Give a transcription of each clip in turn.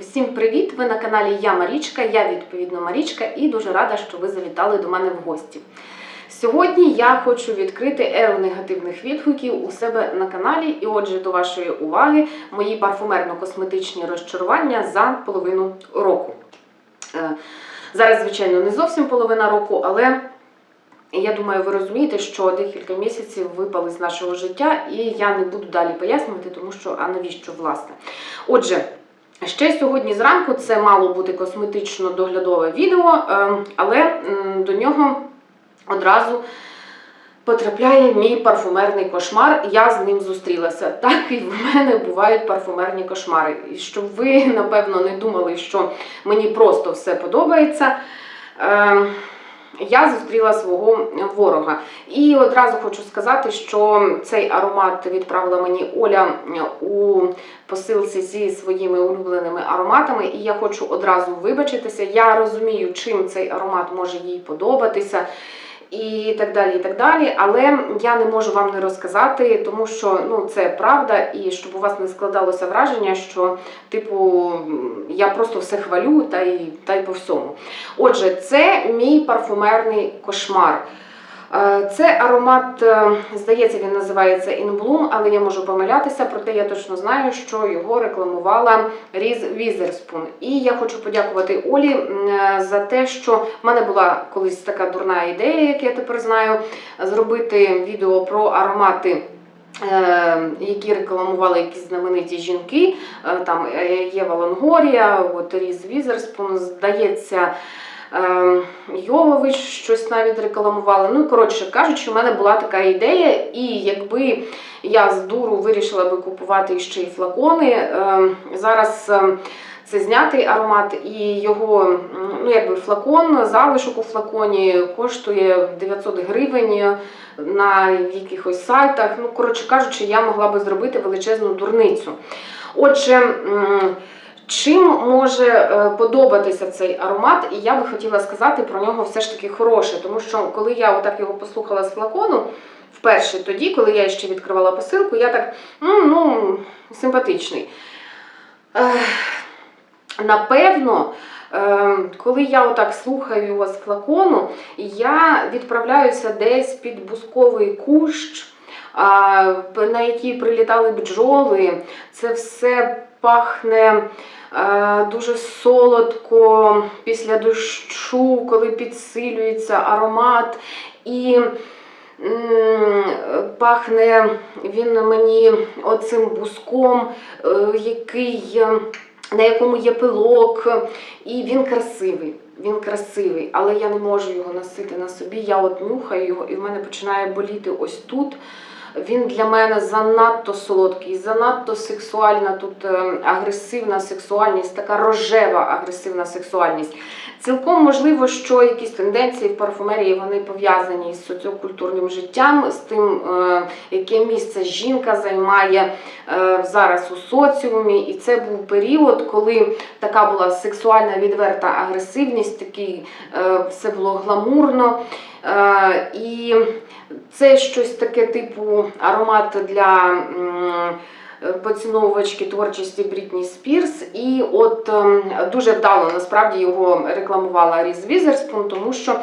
Всім привіт! Ви на каналі Я Марічка, я відповідно Марічка і дуже рада, що ви завітали до мене в гості. Сьогодні я хочу відкрити еру негативних відгуків у себе на каналі. І отже, до вашої уваги мої парфумерно-косметичні розчарування за половину року. Е, Зараз, звичайно, не зовсім половина року, але я думаю, ви розумієте, що декілька місяців випали з нашого життя, і я не буду далі пояснювати, тому що а навіщо власне. Отже. Ще сьогодні зранку це мало бути косметично-доглядове відео, е, але до нього одразу потрапляє мій парфумерний кошмар. Я з ним зустрілася. Так і в мене бувають парфумерні кошмари. І щоб ви, напевно, не думали, що мені просто все подобається. Я зустріла свого ворога. І одразу хочу сказати, що цей аромат відправила мені Оля у посилці зі своїми улюбленими ароматами, і я хочу одразу вибачитися. Я розумію, чим цей аромат може їй подобатися. І так далі, і так далі. Але я не можу вам не розказати, тому що ну це правда, і щоб у вас не складалося враження, що типу я просто все хвалю та й та й по всьому. Отже, це мій парфумерний кошмар. Е, Це аромат, е, здається, він називається Bloom, але я можу помилятися, проте я точно знаю, що його рекламувала Різ Візерспун. І я хочу подякувати Олі е, за те, що в мене була колись така дурна ідея, як я тепер знаю, зробити відео про аромати. Які рекламували якісь знамениті жінки, там Єва Лонгорія, от Різ Візерспун, здається, Йовович щось навіть рекламувала. Ну, коротше кажучи, у мене була така ідея, і якби я з дуру вирішила би купувати ще й флакони, ем, зараз ем, це знятий аромат, і його ну, якби флакон, залишок у флаконі коштує 900 гривень на якихось сайтах. Ну, коротше кажучи, я могла би зробити величезну дурницю. Отже, Чим може е, подобатися цей аромат, і я би хотіла сказати про нього все ж таки хороше, тому що коли я отак його послухала з флакону, вперше тоді, коли я ще відкривала посилку, я так «М, ну, симпатичний. Напевно, е, коли я отак слухаю його з флакону, я відправляюся десь під бусковий кущ, на який прилітали бджоли. Це все пахне е, дуже солодко після дощу, коли підсилюється аромат. І пахне він мені оцим буском, е, який, е, на якому є пилок, і він красивий. Він красивий, але я не можу його носити на собі. Я от нюхаю його, і в мене починає боліти ось тут. Він для мене занадто солодкий, занадто сексуальна тут е, агресивна сексуальність, така рожева агресивна сексуальність. Цілком можливо, що якісь тенденції в парфумерії вони пов'язані з соціокультурним життям, з тим, е, яке місце жінка займає е, зараз у соціумі. І це був період, коли така була сексуальна відверта агресивність, такий е, все було гламурно. І це щось таке типу аромат для поціновувачки творчості Брітні Спірс. І от ем, дуже вдало насправді його рекламувала Різ Візерспун, тому що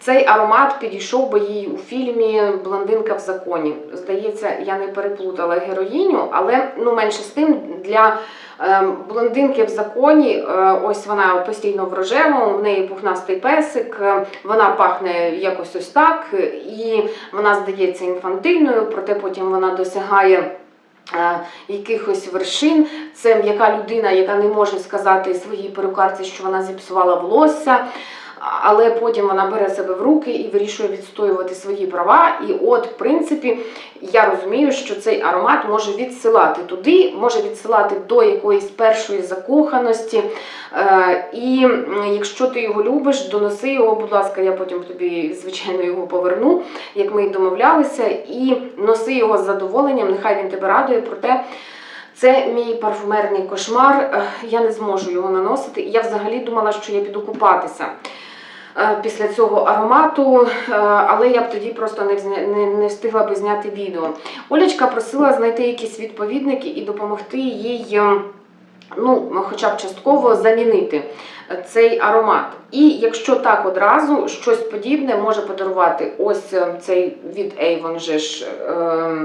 цей аромат підійшов би їй у фільмі Блондинка в законі. Здається, я не переплутала героїню, але ну менше з тим для. ем, Блондинки в законі, е, ось вона постійно в рожевому, в неї пухнастий песик, е, вона пахне якось ось так, і вона здається інфантильною, проте потім вона досягає. Е, Якихось вершин, це м'яка людина, яка не може сказати своїй перукарці, що вона зіпсувала волосся, але потім вона бере себе в руки і вирішує відстоювати свої права. І от, в принципі, я розумію, що цей аромат може відсилати туди, може відсилати до якоїсь першої закоханості. Е, І якщо ти його любиш, доноси його, будь ласка, я потім тобі, звичайно, його поверну, як ми й домовлялися, і носи його з задоволенням, нехай він тебе радує, проте. Це мій парфумерний кошмар. Е, Я не зможу його наносити. І Я взагалі думала, що я піду купатися після цього аромату, е, але я б тоді просто не, встигла би зняти відео. Олечка просила знайти якісь відповідники і допомогти їй. ем, ну, хоча б частково замінити цей аромат. І якщо так одразу, щось подібне може подарувати ось е, цей від Avon же ж е,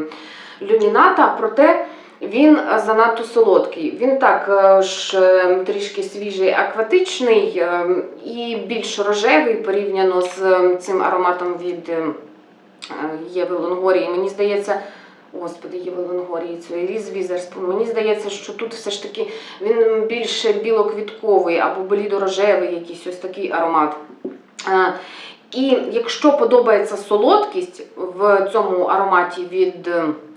люміната, проте він е, занадто солодкий. Він також е, трішки свіжий, акватичний е, і більш рожевий порівняно з цим ароматом від Єви Лонгорії. Мені здається, Господи, Єви Лонгорії, цей Різ Візерспун. Мені здається, що тут все ж таки він більше білоквітковий або блідорожевий, якийсь ось такий аромат. І якщо подобається солодкість в цьому ароматі від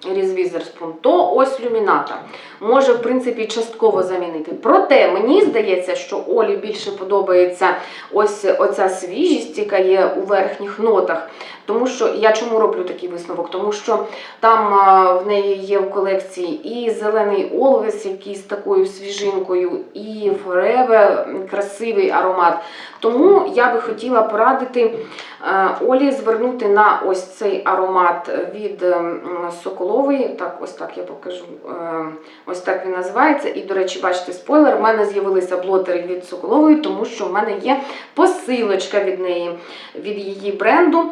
Візерспун, то ось люміната може, в принципі, частково замінити. Проте мені здається, що Олі більше подобається ось оця свіжість, яка є у верхніх нотах. Тому що я чому роблю такий висновок? Тому що там а, в неї є в колекції і зелений олвес, який з такою свіжинкою, і фореве красивий аромат. Тому я би хотіла порадити е, Олі звернути на ось цей аромат від ем, Соколової. Так, ось так я покажу. Е, Ось так він називається. І, до речі, бачите, спойлер, в мене з'явилися блотери від Соколової, тому що в мене є посилочка від неї, від її бренду.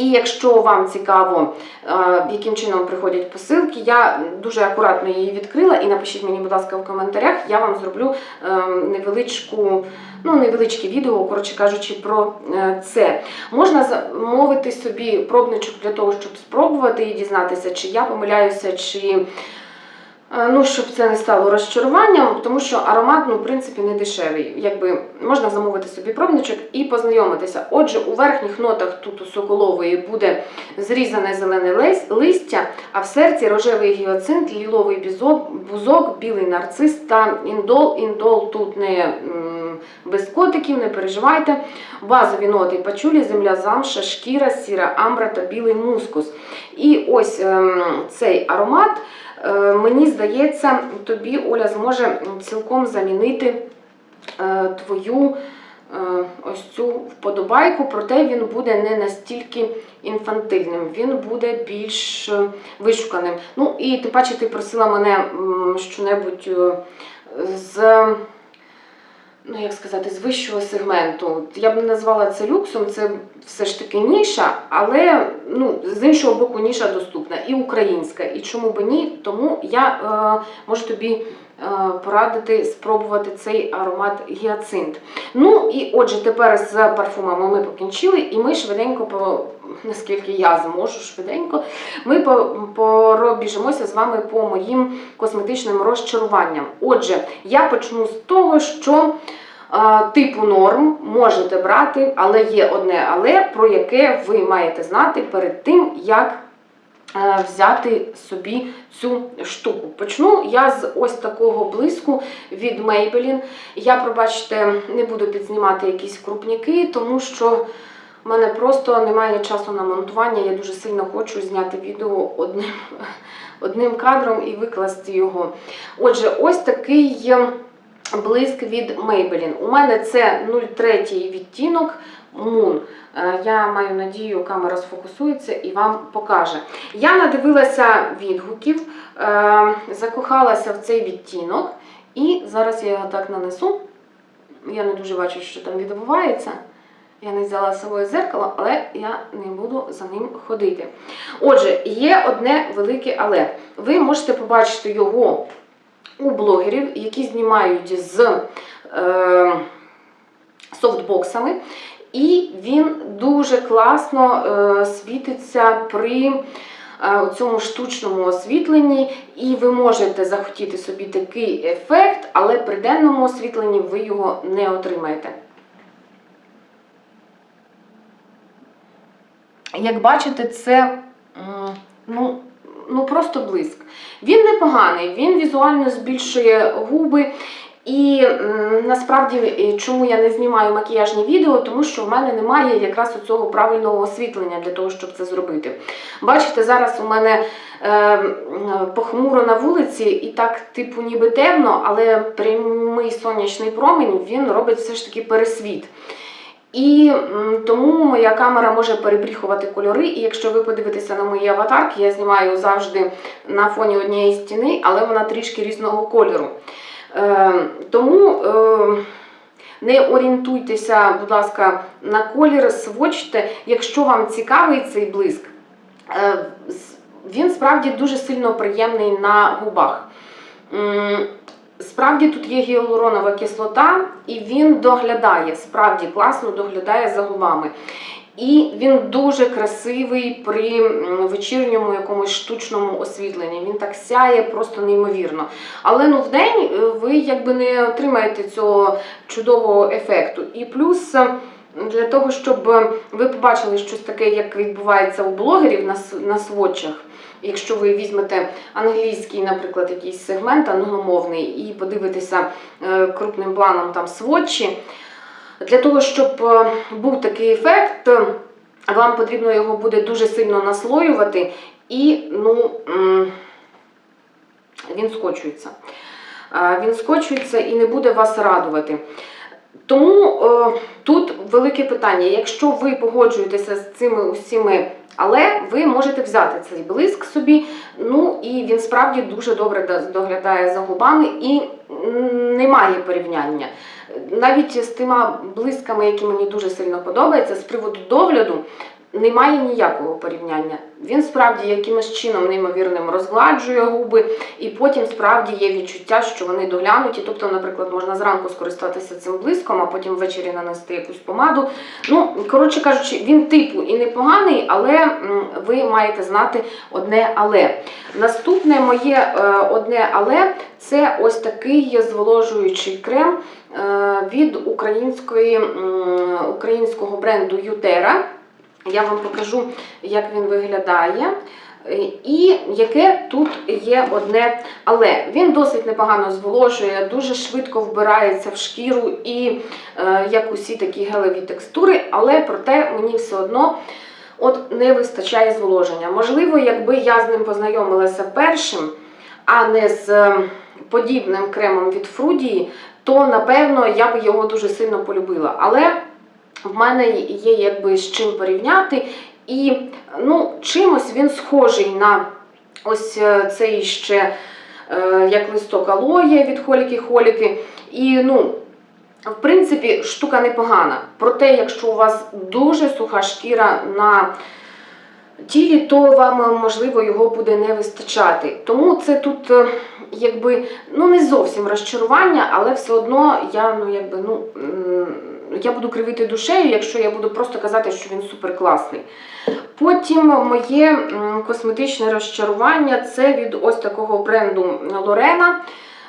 І якщо вам цікаво, е, яким чином приходять посилки, я дуже акуратно її відкрила. І напишіть мені, будь ласка, в коментарях, я вам зроблю е, невеличку, ну, невеличке відео, коротше кажучи, про е, це. Можна замовити собі пробничок для того, щоб спробувати і дізнатися, чи я помиляюся, чи. Ну, щоб це не стало розчаруванням, тому що аромат, ну, в принципі, не дешевий. Якби можна замовити собі пробничок і познайомитися. Отже, у верхніх нотах тут у соколової буде зрізане зелене листя, а в серці рожевий гіоцинт, ліловий бізок, бузок, білий нарцис та індол. Індол тут не без котиків, не переживайте. Базові ноти пачулі, земля замша, шкіра, сіра амбра та білий мускус. І ось ем, цей аромат. Е, Мені здається, тобі Оля зможе цілком замінити е, твою е, ось цю вподобайку, проте він буде не настільки інфантильним, він буде більш вишуканим. Ну і тим паче ти просила мене щонебудь з. Ну, як сказати, з вищого сегменту. Я б не назвала це люксом, це все ж таки ніша, але ну, з іншого боку, ніша доступна і українська. І чому б ні? Тому я е, можу тобі порадити спробувати цей аромат гіацинт. Ну і отже, тепер з парфумами ми покінчили, і ми швиденько, наскільки я зможу, швиденько, ми пробіжимося з вами по моїм косметичним розчаруванням. Отже, я почну з того, що е, типу норм можете брати, але є одне але, про яке ви маєте знати перед тим, як е, взяти собі цю штуку. Почну я з ось такого блиску від Maybelline. Я, пробачте, не буду підзнімати якісь крупняки, тому що в мене просто немає часу на монтування. Я дуже сильно хочу зняти відео одним, одним кадром і викласти його. Отже, ось такий блиск від Maybelline. У мене це 03 відтінок Moon. Е, Я маю надію, камера сфокусується і вам покаже. Я надивилася відгуків, е, закохалася в цей відтінок, і зараз я його так нанесу. Я не дуже бачу, що там відбувається. Я не взяла з собою зеркало, але я не буду за ним ходити. Отже, є одне велике але. Ви можете побачити його у блогерів, які знімають з е, софтбоксами. І він дуже класно е, світиться при е, цьому штучному освітленні, і ви можете захотіти собі такий ефект, але при денному освітленні ви його не отримаєте. Як бачите, це ну, ну просто блиск. Він непоганий, він візуально збільшує губи. І насправді, чому я не знімаю макіяжні відео, тому що в мене немає якраз цього правильного освітлення для того, щоб це зробити. Бачите, зараз у мене е, похмуро на вулиці, і так, типу, ніби темно, але прямий сонячний промінь він робить все ж таки пересвіт. І тому моя камера може перебріхувати кольори. І якщо ви подивитеся на мої аватарки, я знімаю завжди на фоні однієї стіни, але вона трішки різного кольору. Е, тому е, не орієнтуйтеся, будь ласка, на колір, свочте, якщо вам цікавий цей блиск. Е, він справді дуже сильно приємний на губах. Справді тут є гіалуронова кислота, і він доглядає, справді класно доглядає за губами. І він дуже красивий при вечірньому якомусь штучному освітленні. Він так сяє просто неймовірно. Але ну вдень е, ви якби не отримаєте цього чудового ефекту. І плюс е, для того, щоб е, ви побачили щось таке, як відбувається у блогерів на, на сводчах. Якщо ви візьмете англійський, наприклад, якийсь сегмент англомовний і подивитеся крупним планом там сводчі, для того, щоб е, був такий ефект, е, вам потрібно його буде дуже сильно наслоювати і ну, він скочується. Е, Він скочується і не буде вас радувати. Тому тут велике питання. Якщо ви погоджуєтеся з цими усіми, але ви можете взяти цей блиск собі, ну і він справді дуже добре доглядає за губами і немає порівняння. Навіть з тими блисками, які мені дуже сильно подобаються, з приводу догляду. Немає ніякого порівняння. Він справді якимось чином неймовірним розгладжує губи, і потім справді є відчуття, що вони доглянуті. Тобто, наприклад, можна зранку скористатися цим блиском, а потім ввечері нанести якусь помаду. Ну, коротше кажучи, він типу і непоганий, але ви маєте знати одне але. Наступне моє е, одне але це ось такий зволожуючий крем е, від української, українського бренду Ютера. Я вам покажу, як він виглядає. Е, І яке тут є одне але він досить непогано зволожує, дуже швидко вбирається в шкіру і е, як усі такі гелеві текстури, але проте мені все одно от не вистачає зволоження. Можливо, якби я з ним познайомилася першим, а не з е, подібним кремом від Фрудії, то напевно я би його дуже сильно полюбила. Але в мене є якби з чим порівняти. І ну, чимось він схожий на ось е, цей ще е, як листок алоє від холіки-холіки. І ну, в принципі, штука непогана. Проте, якщо у вас дуже суха шкіра на тілі, то вам можливо його буде не вистачати. Тому це тут е, якби ну не зовсім розчарування, але все одно я ну якби ну. Я буду кривити душею, якщо я буду просто казати, що він суперкласний. Потім моє косметичне розчарування це від ось такого бренду Лорена.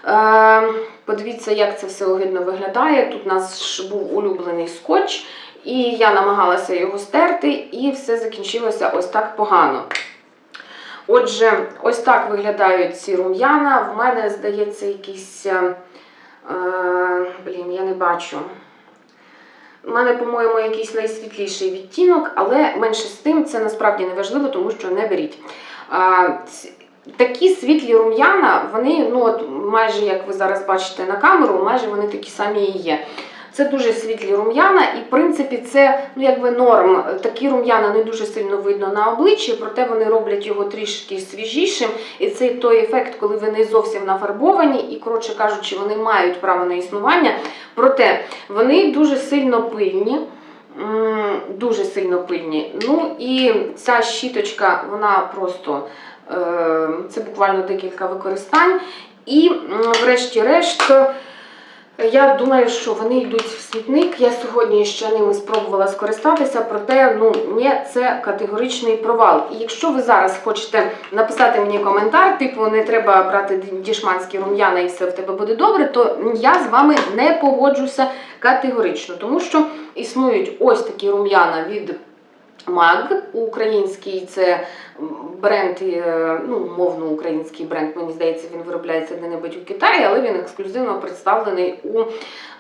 Е, подивіться, як це все огидно виглядає. Тут у нас був улюблений скотч, і я намагалася його стерти, і все закінчилося ось так погано. Отже, ось так виглядають ці рум'яна. В мене, здається, якийсь. е, е, блін, я не бачу. У мене, по-моєму, якийсь найсвітліший відтінок, але менше з тим це насправді не важливо, тому що не беріть. А, такі світлі рум'яна, вони, ну от майже як ви зараз бачите на камеру, майже вони такі самі і є. Це дуже світлі рум'яна, і в принципі це ну якби норм. Такі рум'яна не дуже сильно видно на обличчі, проте вони роблять його трішки свіжішим. І це той ефект, коли вони зовсім нафарбовані, і коротше кажучи, вони мають право на існування. Проте вони дуже сильно пильні. Дуже сильно пильні. Ну і ця щіточка, вона просто е, це буквально декілька використань. І врешті-решт, я думаю, що вони йдуть в смітник. Я сьогодні ще ними спробувала скористатися, проте ну ні, це категоричний провал. І якщо ви зараз хочете написати мені коментар, типу не треба брати дішманські рум'яна і все в тебе буде добре, то я з вами не погоджуся категорично, тому що існують ось такі рум'яна від MAG, український це бренд, е, ну, мовно український бренд, мені здається, він виробляється де-небудь у Китаї, але він ексклюзивно представлений у е,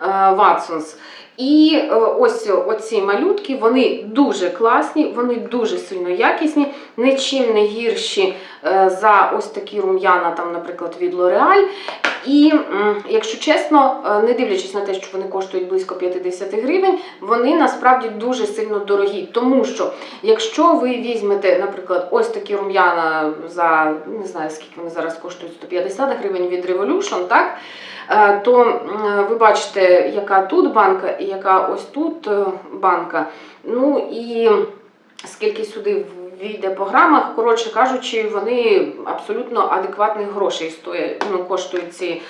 Watsons. І е, ось оці малютки, вони дуже класні, вони дуже сильно якісні, нічим не гірші е, за ось такі рум'яна, там, наприклад, від L'Oreal. І якщо чесно, е, не дивлячись на те, що вони коштують близько 50 гривень, вони насправді дуже сильно дорогі. Тому що якщо ви візьмете, наприклад, ось такі рум'яна за не знаю скільки вони зараз коштують 150 гривень від Revolution, так? Е, То ви бачите, яка тут банка і яка ось тут е, банка. Ну і скільки сюди війде по грамах, коротше кажучи, вони абсолютно адекватних грошей стоять, ну, коштують ці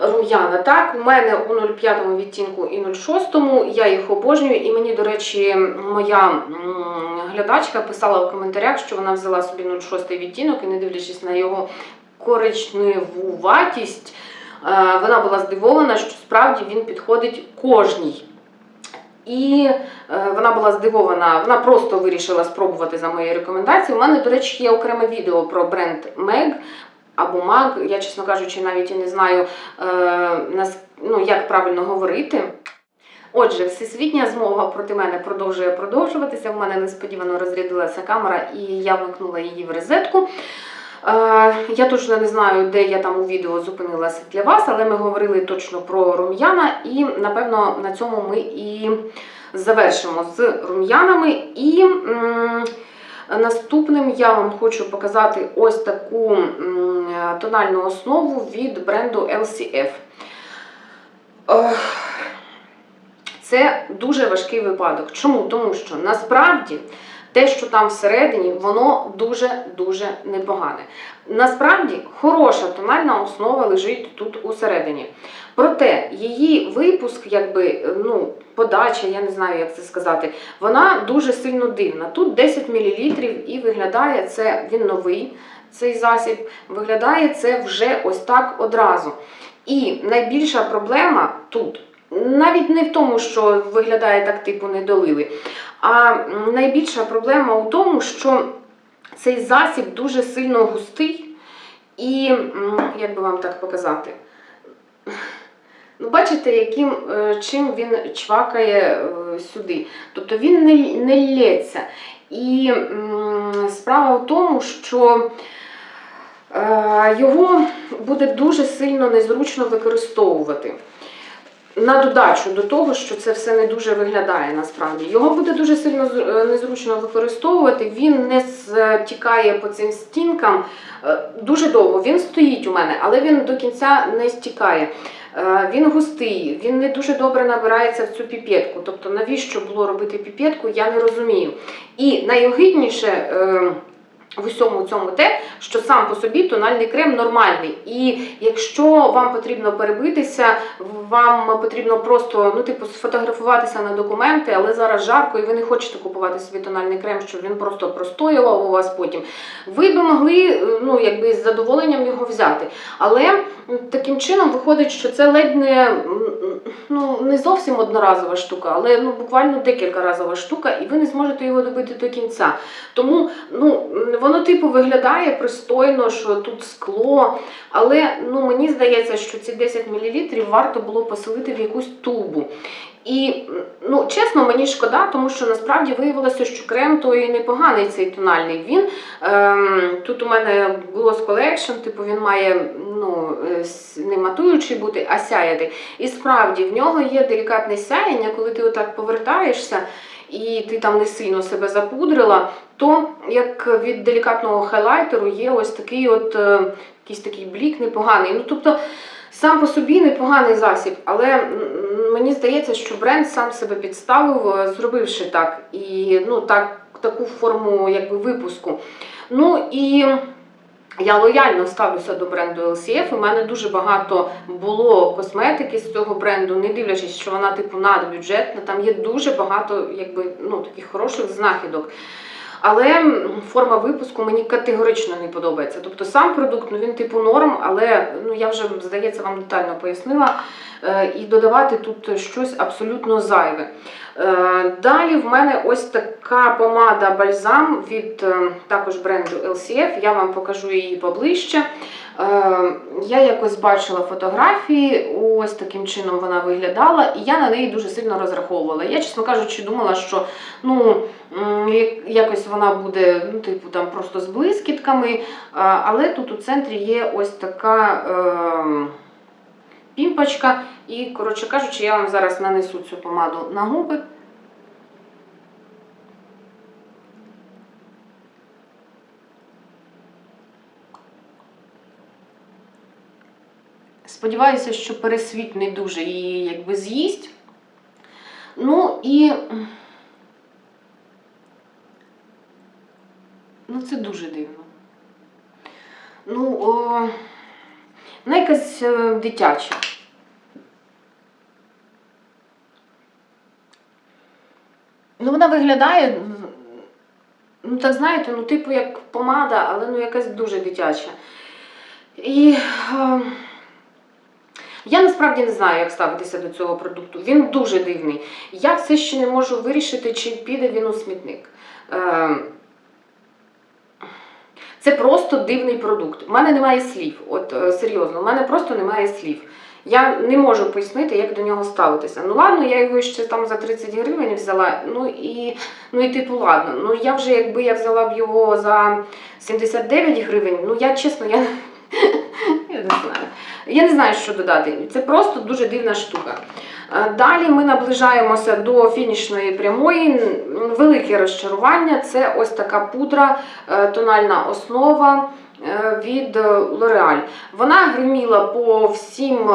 рум'яна. Так, у мене у 0,5 відтінку і 0,6, я їх обожнюю, і мені, до речі, моя глядачка писала в коментарях, що вона взяла собі 0,6 відтінок і не дивлячись на його коричневуватість, е, вона була здивована, що справді він підходить кожній. І е, вона була здивована, вона просто вирішила спробувати за моєю рекомендацією. У мене, до речі, є окреме відео про бренд Meg або MAG. Я, чесно кажучи, навіть і не знаю, е, ну, як правильно говорити. Отже, всесвітня змова проти мене продовжує продовжуватися. В мене несподівано розрядилася камера, і я вмикнула її в розетку. Е, Я точно не знаю, де я там у відео зупинилася для вас, але ми говорили точно про рум'яна, і напевно на цьому ми і завершимо з рум'янами. І наступним я вам хочу показати ось таку тональну основу від бренду LCF. Це дуже важкий випадок. Чому? Тому що насправді те, що там всередині, воно дуже-дуже непогане. Насправді хороша тональна основа лежить тут усередині. Проте її випуск, якби ну, подача, я не знаю, як це сказати, вона дуже сильно дивна. Тут 10 мл і виглядає це, він новий, цей засіб, виглядає це вже ось так одразу. І найбільша проблема тут. Навіть не в тому, що виглядає так, типу, не долили. А найбільша проблема у тому, що цей засіб дуже сильно густий, і як би вам так показати? Ну, бачите, яким е, чим він чвакає е, сюди. Тобто він не, не лється. І справа в тому, що е, його буде дуже сильно незручно використовувати. На додачу до того, що це все не дуже виглядає насправді. Його буде дуже сильно е, незручно використовувати. Він не стікає по цим стінкам е, дуже довго. Він стоїть у мене, але він до кінця не стікає. Е, Він густий, він не дуже добре набирається в цю піпетку. Тобто, навіщо було робити піпетку, я не розумію. І найогидніше в усьому цьому те, що сам по собі тональний крем нормальний. І якщо вам потрібно перебитися, вам потрібно просто ну, типу, сфотографуватися на документи, але зараз жарко і ви не хочете купувати собі тональний крем, щоб він просто простоював у вас потім. Ви би могли ну, якби, з задоволенням його взяти. Але таким чином виходить, що це ледь не, ну, не зовсім одноразова штука, але ну, буквально декілька разова штука, і ви не зможете його добити до кінця. Тому ну, воно типу виглядає пристойно, що тут скло, але ну, мені здається, що ці 10 мл варто було поселити в якусь тубу. І ну, чесно, мені шкода, тому що насправді виявилося, що крем то і непоганий цей тональний. Він ем, тут у мене Gloss Collection, типу він має ну, е, не матуючий бути, а сяяти. І справді в нього є делікатне сяєння, коли ти отак повертаєшся. І ти там не сильно себе запудрила, то як від делікатного хайлайтеру є ось такий от е, якийсь такий блік непоганий. Ну тобто сам по собі непоганий засіб, але мені здається, що бренд сам себе підставив, е, зробивши так. І ну так, таку форму якби випуску. Ну і я лояльно ставлюся до бренду LCF. У мене дуже багато було косметики з цього бренду, не дивлячись, що вона типу надбюджетна. Там є дуже багато якби, ну, таких хороших знахідок. Але форма випуску мені категорично не подобається. Тобто сам продукт, ну він типу норм, але ну я вже здається вам детально пояснила. Е, і додавати тут щось абсолютно зайве. Е, Далі в мене ось така помада бальзам від е, також бренду LCF. Я вам покажу її поближче. Е, я якось бачила фотографії, ось таким чином вона виглядала, і я на неї дуже сильно розраховувала. Я, чесно кажучи, думала, що ну, якось вона буде, ну, типу, там просто з блискітками. Але тут у центрі є ось така е, пімпочка. І, коротше кажучи, я вам зараз нанесу цю помаду на губи. Сподіваюся, що пересвіт не дуже її якби з'їсть. Ну і. Ну, це дуже дивно. Ну, о, вона якась е, дитяча. Ну, вона виглядає, ну так знаєте, ну, типу як помада, але ну якась дуже дитяча. І е, я насправді не знаю, як ставитися до цього продукту. Він дуже дивний. Я все ще не можу вирішити, чи піде він у смітник. Е, це просто дивний продукт. У мене немає слів. От е, серйозно, у мене просто немає слів. Я не можу пояснити, як до нього ставитися. Ну ладно, я його ще там за 30 гривень взяла. Ну і ну і типу, ладно. Ну я вже якби я взяла б його за 79 гривень. Ну я чесно, я, не знаю. Я не знаю, що додати. Це просто дуже дивна штука. Е, Далі ми наближаємося до фінішної прямої. Велике розчарування це ось така пудра, е, тональна основа е, від L'Oreal. Вона гриміла по всім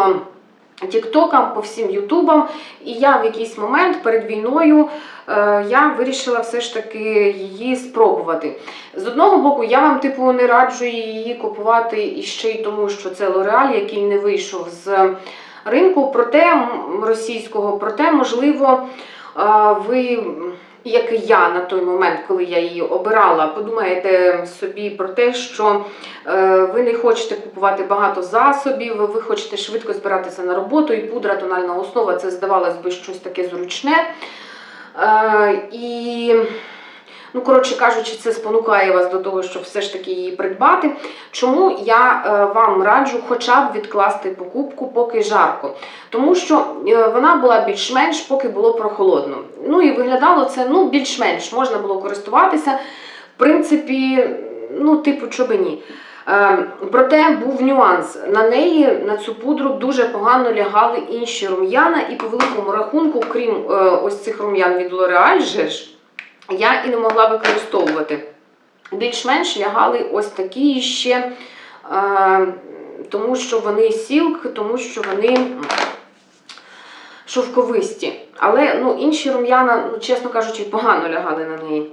тіктокам, по всім ютубам. І я в якийсь момент перед війною я вирішила все ж таки її спробувати. З одного боку, я вам типу не раджу її купувати і ще й тому, що це L'Oreal, який не вийшов з ринку, проте російського, проте, можливо, ви. Як і я на той момент, коли я її обирала, подумаєте собі про те, що е, ви не хочете купувати багато засобів, ви хочете швидко збиратися на роботу, і пудра тональна основа це здавалось би щось таке зручне. Е, і, ну, коротше кажучи, це спонукає вас до того, щоб все ж таки її придбати. Чому я е, вам раджу хоча б відкласти покупку, поки жарко. Тому що е, вона була більш-менш, поки було прохолодно. Ну і виглядало це ну, більш-менш, можна було користуватися. В принципі, ну, типу, чоби ні. Е, Проте був нюанс. На неї, на цю пудру, дуже погано лягали інші рум'яна, і по великому рахунку, крім ось цих рум'ян від L'Oreal, же я і не могла використовувати. Більш-менш лягали ось такі ще, е, тому що вони сілк, тому що вони шовковисті. Але ну, інші рум'яна, ну, чесно кажучи, погано лягали на неї.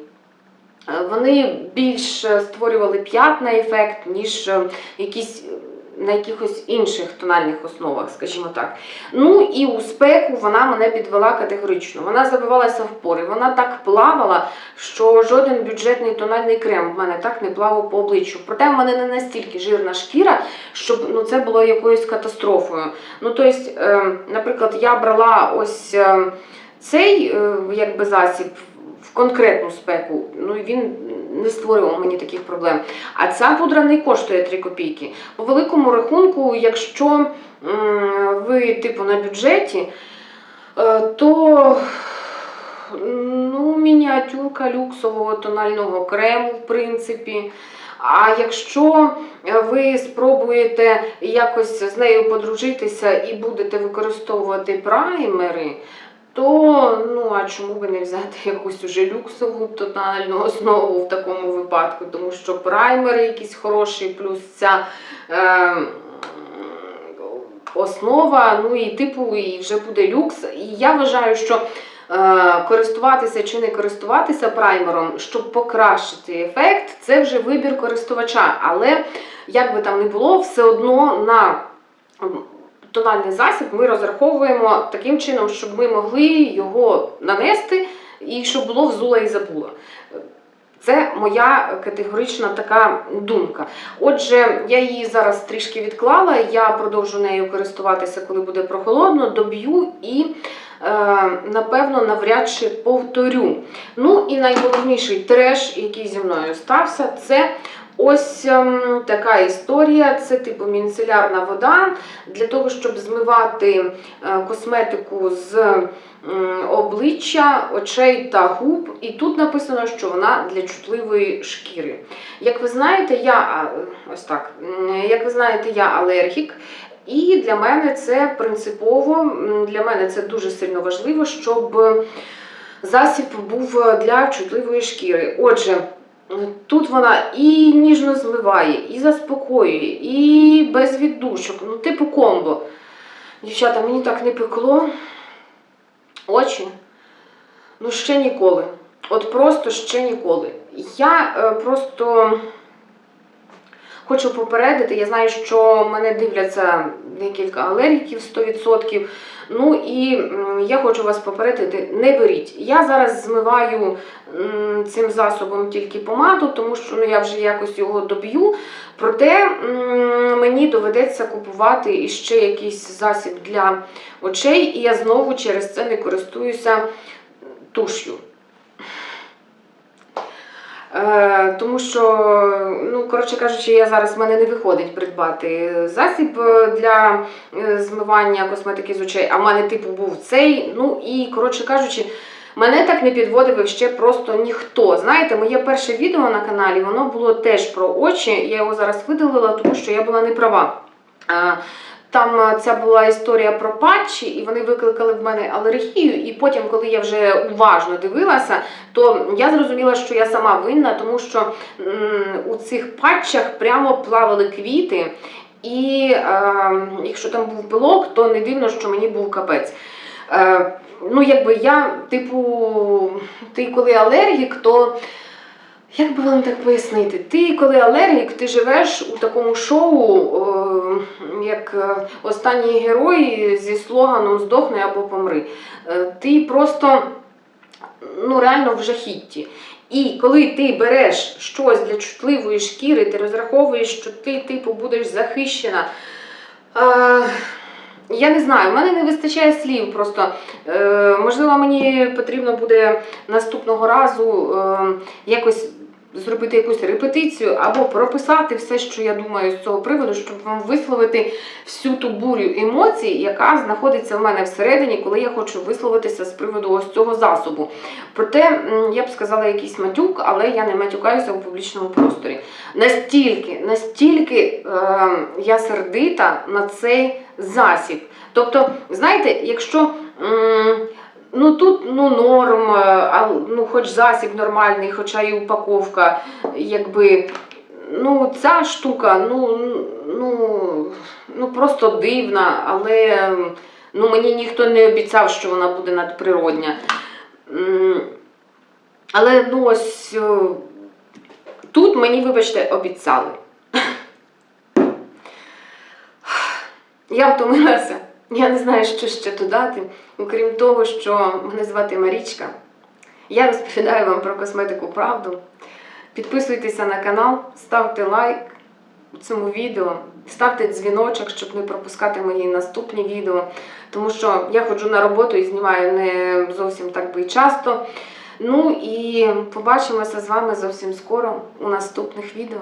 Е, Вони більш е, створювали п'ятна ефект, ніж якісь на якихось інших тональних основах, скажімо так. Ну і у спеку вона мене підвела категорично. Вона забивалася в пори, вона так плавала, що жоден бюджетний тональний крем в мене так не плавав по обличчю. Проте в мене не настільки жирна шкіра, щоб ну, це було якоюсь катастрофою. Ну, тобто, наприклад, я брала ось е, цей е, якби засіб в конкретну спеку, ну і він не створював мені таких проблем. А ця пудра не коштує 3 копійки. По великому рахунку, якщо ви типу на бюджеті, е, то ну, мініатюрка люксового тонального крему, в принципі. А якщо ви спробуєте якось з нею подружитися і будете використовувати праймери, то ну а чому би не взяти якусь уже люксову тональну основу в такому випадку? Тому що праймери якісь хороші, плюс ця е, основа, ну і типу, і вже буде люкс. І я вважаю, що е, користуватися чи не користуватися праймером, щоб покращити ефект, це вже вибір користувача. Але як би там не було, все одно на тональний засіб ми розраховуємо таким чином, щоб ми могли його нанести і щоб було взула і забула. Це моя категорична така думка. Отже, я її зараз трішки відклала, я продовжу нею користуватися, коли буде прохолодно, доб'ю і, е, напевно, навряд чи повторю. Ну і найголовніший треш, який зі мною стався, це Ось ем, така історія. Це типу мінцелярна вода для того, щоб змивати е, косметику з обличчя, очей та губ. І тут написано, що вона для чутливої шкіри. Як ви знаєте, я ось так. Як ви знаєте, я алергік. І для мене це принципово, для мене це дуже сильно важливо, щоб засіб був для чутливої шкіри. Отже, тут вона і ніжно змиває, і заспокоює, і без віддушок. Ну, типу комбо. Дівчата, мені так не пекло. Очі. Ну, ще ніколи. От просто ще ніколи. Я е, просто хочу попередити, я знаю, що мене дивляться декілька алергіків 100%. Ну і я хочу вас попередити, не беріть. Я зараз змиваю цим засобом тільки помаду, тому що ну, я вже якось його доб'ю. Проте мені доведеться купувати іще якийсь засіб для очей, і я знову через це не користуюся туш'ю. Е, тому що, ну, коротше кажучи, я зараз в мене не виходить придбати засіб е, для е, змивання косметики з очей, а в мене типу був цей. Ну і коротше кажучи, мене так не підводив ще просто ніхто. Знаєте, моє перше відео на каналі воно було теж про очі. Я його зараз видалила, тому що я була не права. Там е, ця була історія про патчі, і вони викликали в мене алергію. І потім, коли я вже уважно дивилася, то я зрозуміла, що я сама винна, тому що у цих патчах прямо плавали квіти. І е, якщо там був пилок, то не дивно, що мені був капець. Е, ну, якби я, типу, ти коли алергік, то. Як би вам так пояснити? Ти, коли алергік, ти живеш у такому шоу, е, як е, останній герой зі слоганом Здохни або помри. Е, Ти просто ну, реально в жахітті. І коли ти береш щось для чутливої шкіри, ти розраховуєш, що ти, типу, будеш захищена. Е, я не знаю, в мене не вистачає слів. Просто е, можливо, мені потрібно буде наступного разу е, якось зробити якусь репетицію або прописати все, що я думаю з цього приводу, щоб вам висловити всю ту бурю емоцій, яка знаходиться в мене всередині, коли я хочу висловитися з приводу ось цього засобу. Проте я б сказала якийсь матюк, але я не матюкаюся у публічному просторі. Настільки, настільки е, я сердита на цей засіб. Тобто, знаєте, якщо. м, Ну тут ну норм, е, а ну хоч засіб нормальний, хоча і упаковка, якби. Ну, ця штука, ну, ну, ну просто дивна, але ну, мені ніхто не обіцяв, що вона буде надприродня. Але ну ось е, тут мені, вибачте, обіцяли. Я втомилася. Я не знаю, що ще додати, окрім того, що мене звати Марічка. Я розповідаю вам про косметику правду. Підписуйтеся на канал, ставте лайк цьому відео, ставте дзвіночок, щоб не пропускати мої наступні відео. Тому що я ходжу на роботу і знімаю не зовсім так би і часто. Ну і побачимося з вами зовсім скоро у наступних відео.